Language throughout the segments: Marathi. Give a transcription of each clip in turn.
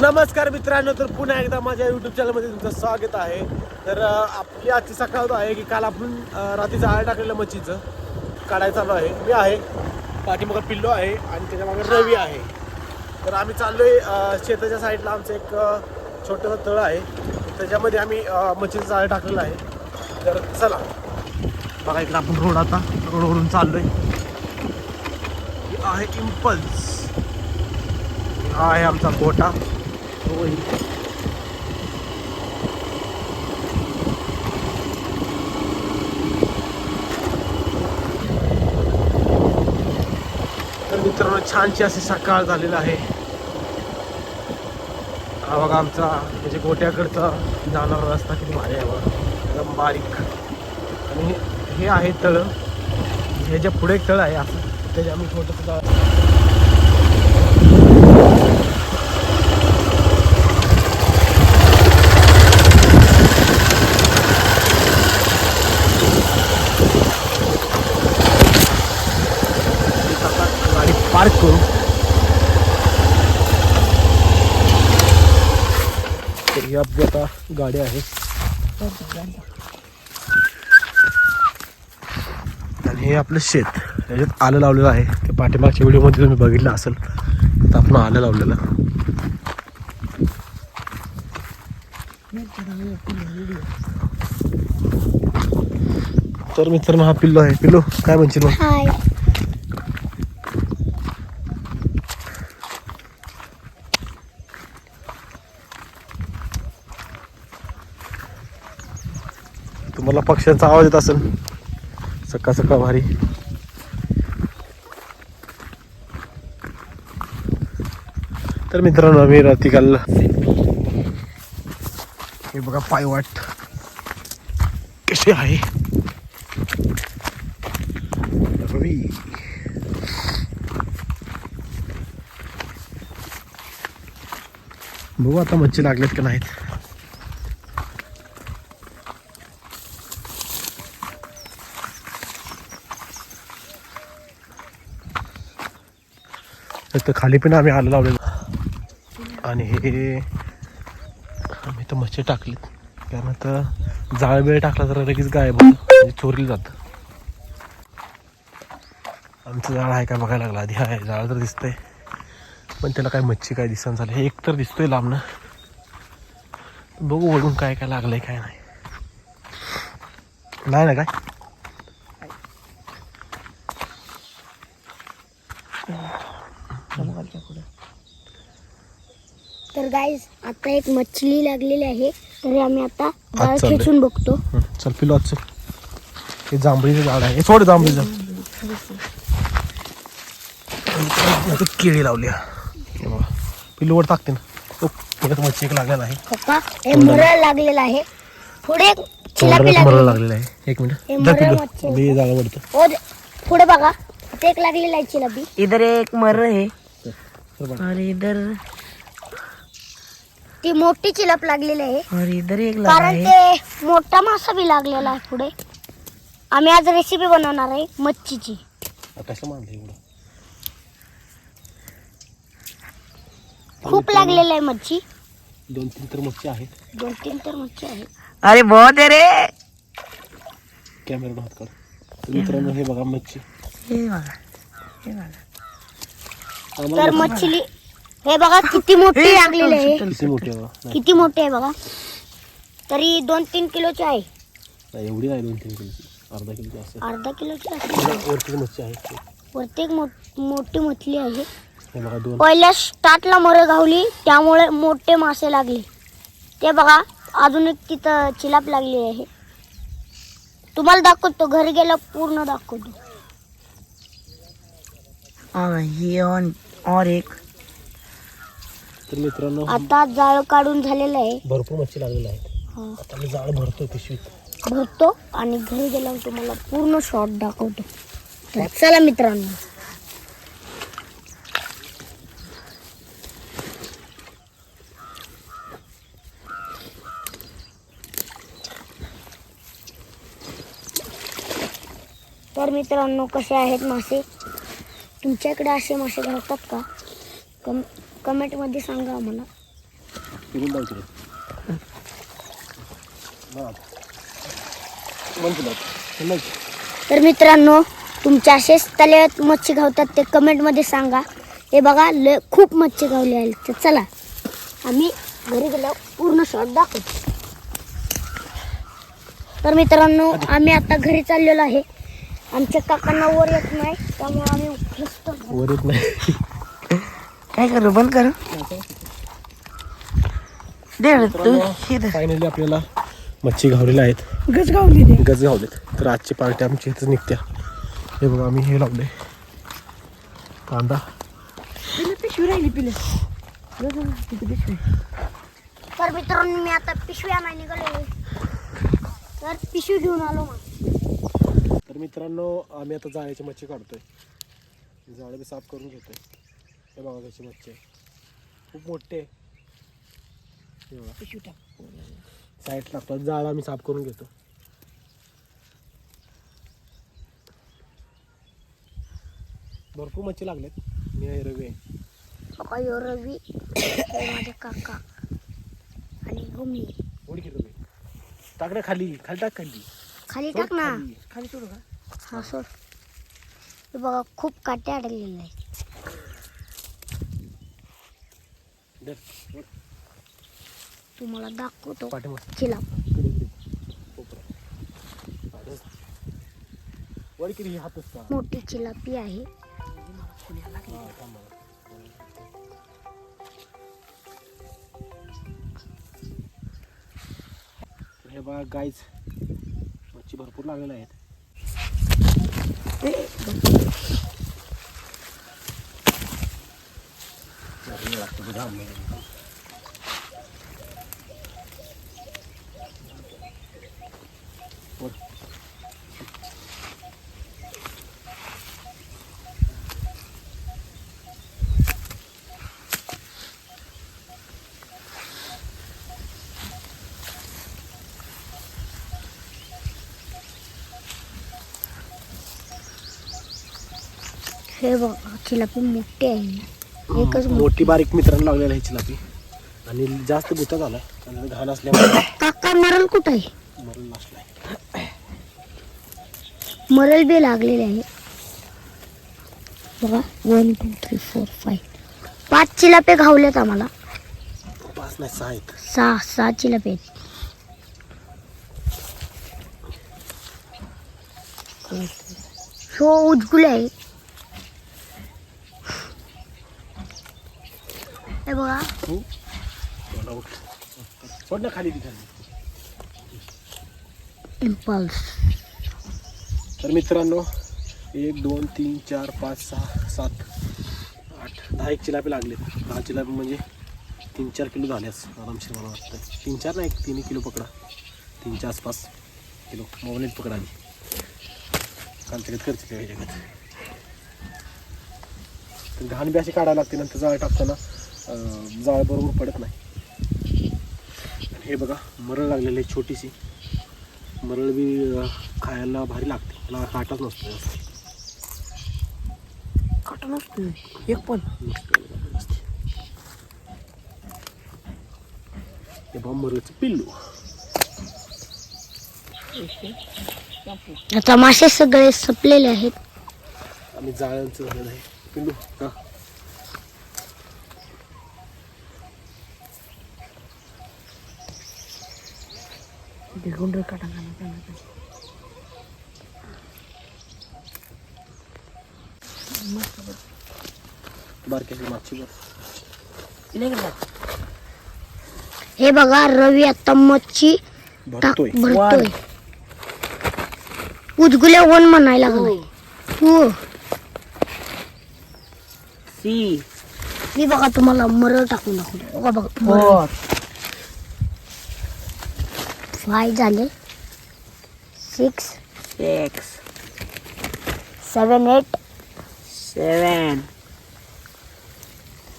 नमस्कार मित्रांनो तर पुन्हा एकदा माझ्या युट्यूब चॅनलमध्ये तुमचं स्वागत आहे. तर आपली आजची सकाळ आहे की काल आपण रात्रीचं आळ टाकलेलं मच्छीचं काढायला चालू आहे. मी आहे पाठीमागं पिल्लो आहे आणि त्याच्यामागे रवी आहे. तर आम्ही चाललोय आहे शेताच्या साईडला. आमचं एक छोटंसं तळ आहे. त्याच्यामध्ये आम्ही मच्छीचं जाळं टाकलेलं आहे. तर चला. बघा इकडे आपण रोड आता रोडवरून चाललोय. आहे आहे इम्पल्स हा आहे आमचा गोटा होय. तर मित्रांनो छानशी असे सकाळ झालेला आहे. हा बघा आमचा म्हणजे गोट्याकडचा जाणारा रस्ता किती भारी आहे बघा. एकदम बारीक. आणि हे आहे तळ. ह्याच्या पुढे एक तळ आहे असं. त्याच्या आम्ही छोटंसं या ही आपली आता आहे. आणि हे आपलं शेत. याच्यात आलं लावलेलं आहे. ते पाठीमागच्या व्हिडिओमध्ये तुम्ही बघितलं असेल. तर आपण आलं लावलेलं. तर मित्रांनो हा पिल्लो आहे. पिल्लो काय म्हणशील मग? मला पक्ष्यांचा आवाज येत असेल. सकाळ सकाळ भारी. तर मित्रांनो आम्ही रात्री काल हे बघा पायवाट. कशी आहे? रवी. बघू आता मच्छी लागलेत का नाहीत. तर खाली पण आम्ही आलं लावलेलं आणि हे आम्ही तर मच्छी टाकलीत. कारण आता जाळ बिळ टाकला तर लगेच गायब होतं. म्हणजे चोरीला जातं. आमचं जाळ आहे काय बघायला लागला. आधी आहे. जाळ तर दिसतंय. पण त्याला काय मच्छी काय दिसणं झालं. हे एक तर दिसतोय लांबनं. बघू वळून काय काय लागलंय काय नाही. नाही ना काय? तर गाईज आता एक मछली लागलेली आहे तरी आम्ही आता जाळ चाललंय. खेचून बघतो हं, चल पिलो आज चल हे जांभळीचं झाड आहे हे सोड जांभळीचं केळी लावली हा. हे बघा पिल्लूवर टाकते ना ओ, मच्छी एक लागलेला आहे पप्पा हे मरळ लागलेलं आहे पुढे एक चिलापी तोंडालाच मरळ लागली लागलेला आहे एक हे मिनिट जा मरळ. मी जागा पडतो हो दे- पुढे बघा एक लागलेला आहे चिलापी इधर एक मर है बघा. और इधर ती मोठी चिलप लागलेली आहे. और इधर एक लगा कारण है. ते मोठा मासा बी लागलेला आहे पुढे. आम्ही आज रेसिपी बनवणार आहे मच्छीची. कसं मानलं एवढं? खूप लागलेलं आहे मच्छी. दोन तीन तर मच्छी आहेत. दोन तीन तर मच्छी आहे अरे बहुत है रे. कॅमेरा हात काढ तर मित्रांनो हे बघा मच्छी. हे बघा हे बघा. तर मच्छली हे बघा किती मोठी लागलेली आहे. किती मोठी आहे बघा किती मोठी आहे बघा. तरी दोन तीन किलोची आहे. नाही, एवढी नाही दोन तीन किलोची. अर्धा किलोची असेल. अर्धा किलोची असेल. वरती मच्छी आहे वरती एक मो- मोठी मछली आहे. हे बघा दोन. पहिल्या स्टार्टला मर गावली त्यामुळे मोठे मासे लागले. ते बघा अजून एक तिथं चिलाप लागली आहे. तुम्हाला दाखवतो घरी गेला पूर्ण दाखवतो. और ये और और एक. तर मित्रांनो आता जाळ काढून झालेलं आहे. भरपूर मच्छी लागलेल्या आहेत. हा. आता मी जाळ भरतोय पिशवीत. भरतो आणि घरी गेल्यावर तुम्हाला पूर्ण शॉट दाखवतो. तर चला मित्रांनो. तर मित्रांनो कसे आहेत मासे? तुमच्याकडे असे मासे घालतात का? कम कमेंटमध्ये सांगा आम्हाला. फिरून जाऊ तिकडे तर मित्रांनो तुमच्या असेच तल्यात मच्छी गावतात ते कमेंटमध्ये सांगा. हे बघा लय खूप मच्छी गावली आहे. तर चला आम्ही घरी गेल्यावर पूर्ण शॉट दाखवतो तर मित्रांनो आम्ही आता घरी चाललेलो आहे. आमच्या काकांना वर येत नाही त्यामुळे आम्ही वर येत नाही. काय करू? बंद करू? फायनली आपल्याला मच्छी घावलेल्या आहेत. गच गावली गज घावलेत. तर आजची पार्टी आमची इथंच निघत्या. हे बघा आम्ही हे लावले कांदा. पिशवी राहिली पिले. तर मित्रांनो मी आता पिशवी आणायला निघालो तर पिशवी घेऊन आलो मग. तर मित्रांनो आम्ही आता जाळ्याची मच्छी काढतोय. जाळं बी साफ करून घेतोय. हे बघा कशी मच्छी खूप मोठे. हे साईड टाकतात जाळं आम्ही साफ करून घेतो. भरपूर मच्छी लागलेत. मी आहे रवी आहे. रवी. हे माझे काका. आणि गुमी ओळखी रवी. टाक ना खाली. खाली टाक खाली. खाली टाक ना. खाली. सोडू का हा सोड. हे बघा खूप काटे अडकलेले आहेत धर, वर, तुम्हाला दाखवतो पाठीमागे. चिला इकडे, इकडे. कोपरा. हा, धर. वर ही हात असता मोठी चिलापी आहे. हा, बघा गाईज. मच्छी भरपूर लागलेल्या आहेत. लागले लागतं बघा आम्हाला. वर. हे एकच मोठी बारीक मित्रांनो लागलेला आहे चिलापी. आणि जास्त गुता झाला आणि घाण असल्यामुळे काका मरल कुठं आहे मरण नसलाय. मरल बी लागलेले आहे. बघा one two three four five पाच चिलापे घावलेत आम्हाला. पाच नाही सहा आहेत. सहा सहा चिलापे आहेत. शो उजगुले आहे हे बघा. सोड ना खाली इम्पल्स तर मित्रांनो एक दोन तीन चार पाच सहा सात आठ दहा एक चिलापे लागले. दहा चिलापे म्हणजे तीन चार किलो झाल्यास आरामशीर मला वाटतं तीन चार नाही तीन किलो पकडा. तीनच्या आसपास किलो. मोबाईलच पकडा खर्च काय ह्याच्याकडे तर घाण बी अशी काढायला लागते नंतर जाळ टाकताना. जाळ बरोबर पडत नाही. आणि हे बघा मरळ लागलेली आहे छोटीशी. मरळ बी खायला भारी लागते. मला काटाच नसतो. काटा नसतो एक पण. हे बघा मरळचं पिल्लू. आता मासे सगळे संपलेले आहेत. आम्ही जाळ्यांचं पिल्लू का? पिले का हे बघा रवी आता मच्छी टाक भरतोय भरतोय उजगुल्या वन म्हणायला लागलाय हो सी मी बघा तुम्हाला मरळ टाकून दाखवतो बघा बघा फाय झाले. Six. Six. Seven eight. Seven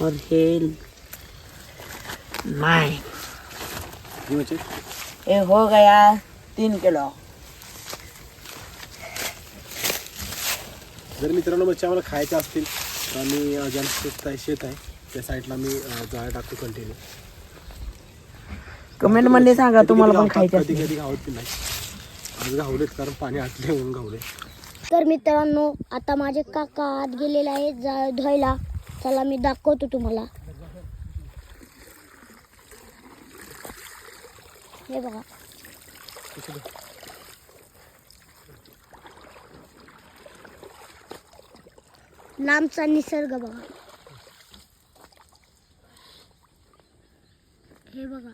और हिल नाइन ये हो गया तीन किलो. जर मित्रांनो मच्छी आम्हाला खायच्या असतील तर आम्ही अं, ज्याला शेत आहे. शेत आहे त्या साईडला अं, जाळ्या टाकतो कंटिन्यू कमेंटमध्ये सांगा तुम्हाला पण खायचे कधी कधी गावत नाही. आज गावलेत कारण पाणी आटले म्हणून गावले. तर मित्रांनो आता माझे काका आत गेलेले आहेत जा धुवायला. चला मी दाखवतो तुम्हाला. हे बघा. लांबचा निसर्ग बघा हे बघा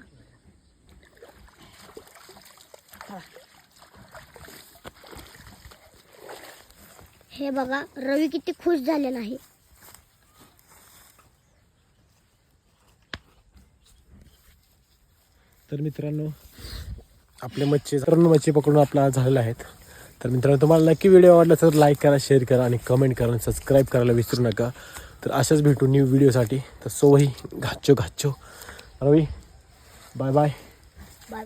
हे बघा रवी किती खुश झालेला आहे तर मित्रांनो आपले मच्छी सर्व मच्छी पकडून आपला झालेला आहेत. तर मित्रांनो तुम्हाला नक्की व्हिडिओ आवडला तर लाईक करा शेअर करा आणि कमेंट करा आणि सबस्क्राईब करायला विसरू नका. तर अशाच भेटू न्यू व्हिडिओसाठी तर सोही घाचो घाचो रवी बाय बाय बाय